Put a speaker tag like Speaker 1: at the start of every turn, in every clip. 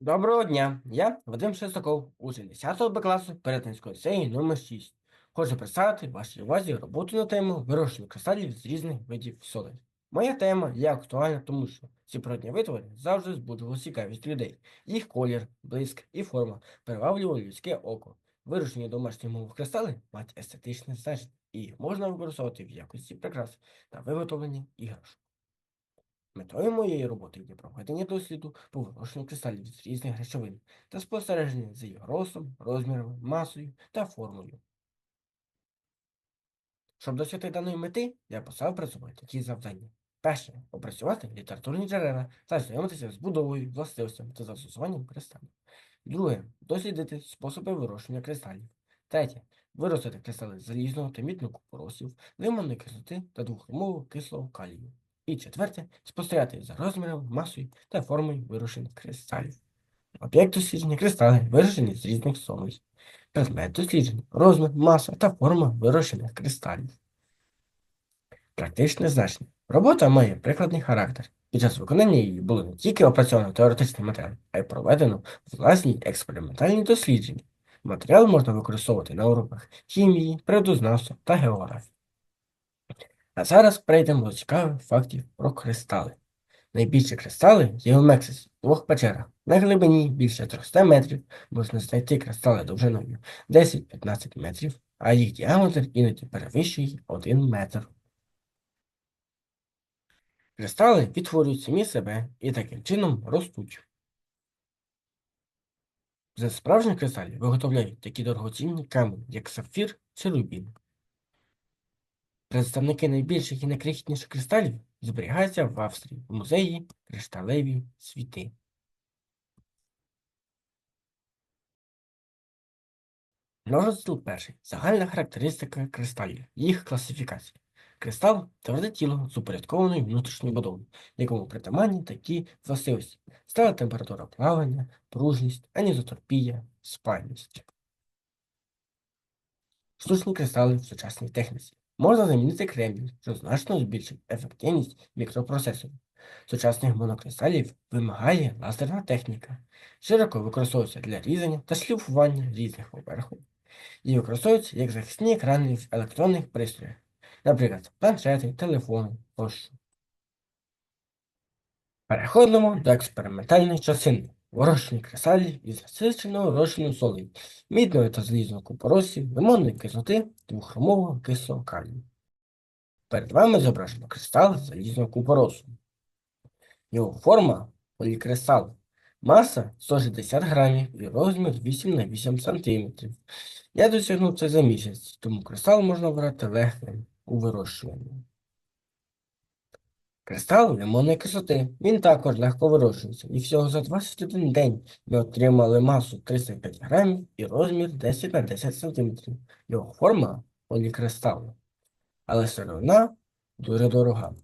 Speaker 1: Доброго дня, я Вадим Шестаков, учень 10 Б класу перетинської серії номер 6. Хочу представити вашій увазі роботу на тему вирощення кристалів з різних видів солей. Моя тема є актуальна, тому що ці природні витвори завжди збуджували цікавість людей. Їх колір, блиск і форма приваблювали людське око. Вирощені домашні мових кристали мають естетичне значення і їх можна використовувати в якості прикрас та виготовлення іграшок. Метою моєї роботи є проведення досліду по вирощенню кристалів з різних речовин та спостереження за їх ростом, розмірами, масою та формою. Щоб досягти даної мети, я поставив перед собою такі завдання. Перше опрацювати літературні джерела та знайомитися з будовою, властивостями та застосуванням кристалів. Друге дослідити способи вирощення кристалів. Третє виростити кристали залізного та мідного купоросів, лимонної кислоти та двохромового кислого калію. І четверте спостерігати за розміром, масою та формою вирощених кристалів. Об'єкт дослідження кристали вирощені з різних солей. Предмет дослідження розмір, маса та форма вирощених кристалів. Практичне значення. Робота має прикладний характер. Під час виконання її було не тільки опрацьовано теоретичний матеріал, а й проведено власні експериментальні дослідження. Матеріал можна використовувати на уроках хімії, природознавства та географії. А зараз перейдемо до цікавих фактів про кристали. Найбільші кристали є у Мексиці, в двох печерах. На глибині більше 300 метрів можна знайти кристали довжиною 10-15 метрів, а їх діаметр іноді перевищує 1 метр. Кристали відтворюють самі себе і таким чином ростуть. З справжніх кристалів виготовляють такі дорогоцінні камені, як сапфір чи рубін. Представники найбільших і найкрихітніших кристалів зберігаються в Австрії в музеї Кришталеві світи. Розділ перший. Загальна характеристика кристалів. Їх класифікація. Кристал тверде тіло з упорядкованою внутрішньою будовою, якому притаманні такі властивості. Стала температура плавання, пружність, анізотропія, спальність. Штучні кристали в сучасній техніці. Можна замінити кремній, що значно збільшить ефективність мікропроцесорів. Сучасних монокристалів вимагає лазерна техніка, широко використовується для різання та шліфування різних поверхонь і використовується як захисні екрани в електронних пристроях, наприклад, планшети, телефони тощо. Переходимо до експериментальної частини. Вирощення кристалів із насиченого розчину солей, мідної та залізного купоросів, лимонної кислоти, двохромового кислого калію. Перед вами зображено кристал залізного купоросу. Його форма полікристал. Маса 160 грамів і розмір 8 на 8 см. Я досягнув це за місяць, тому кристал можна брати легким у вирощуванні. Кристал лимонної кислоти. Він також легко вирощується, і всього за 21 день ми отримали масу 305 грамів і розмір 10 на 10 см. Його форма полікристал. Але сировина дуже дорога.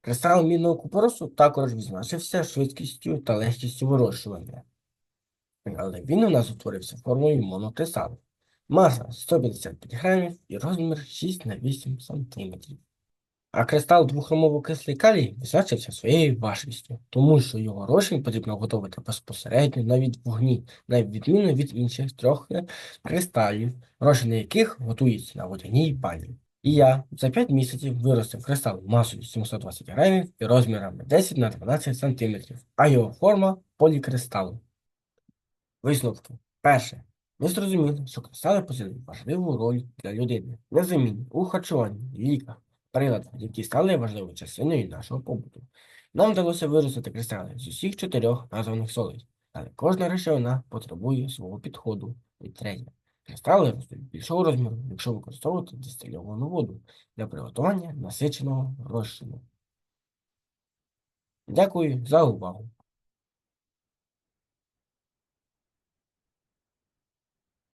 Speaker 1: Кристал мідного купоросу також відзначився швидкістю та легкістю вирощування. Але він у нас утворився формою монокристалу. Маса 155 грамів і розмір 6 на 8 см. А кристал двохромово-кислий калій відзначився своєю важкістю, тому що його розчин потрібно готувати безпосередньо навіть вогні, на відміну від інших трьох е, кристалів, розчини яких готуються на водяній бані. І я за 5 місяців виростив кристал масою 720 грамів і розмірами 10 на 12 см, а його форма полікристалу. Висновки. Перше. Ми зрозуміли, що кристали посилюють важливу роль для людини, незамінні у харчуванні, ліках, приладах, які стали важливою частиною нашого побуту. Нам вдалося виростити кристали з усіх чотирьох названих солей, але кожна речовина потребує свого підходу і третя. Кристали ростуть більшого розміру, якщо використовувати дистильовану воду для приготування насиченого розчину. Дякую за увагу.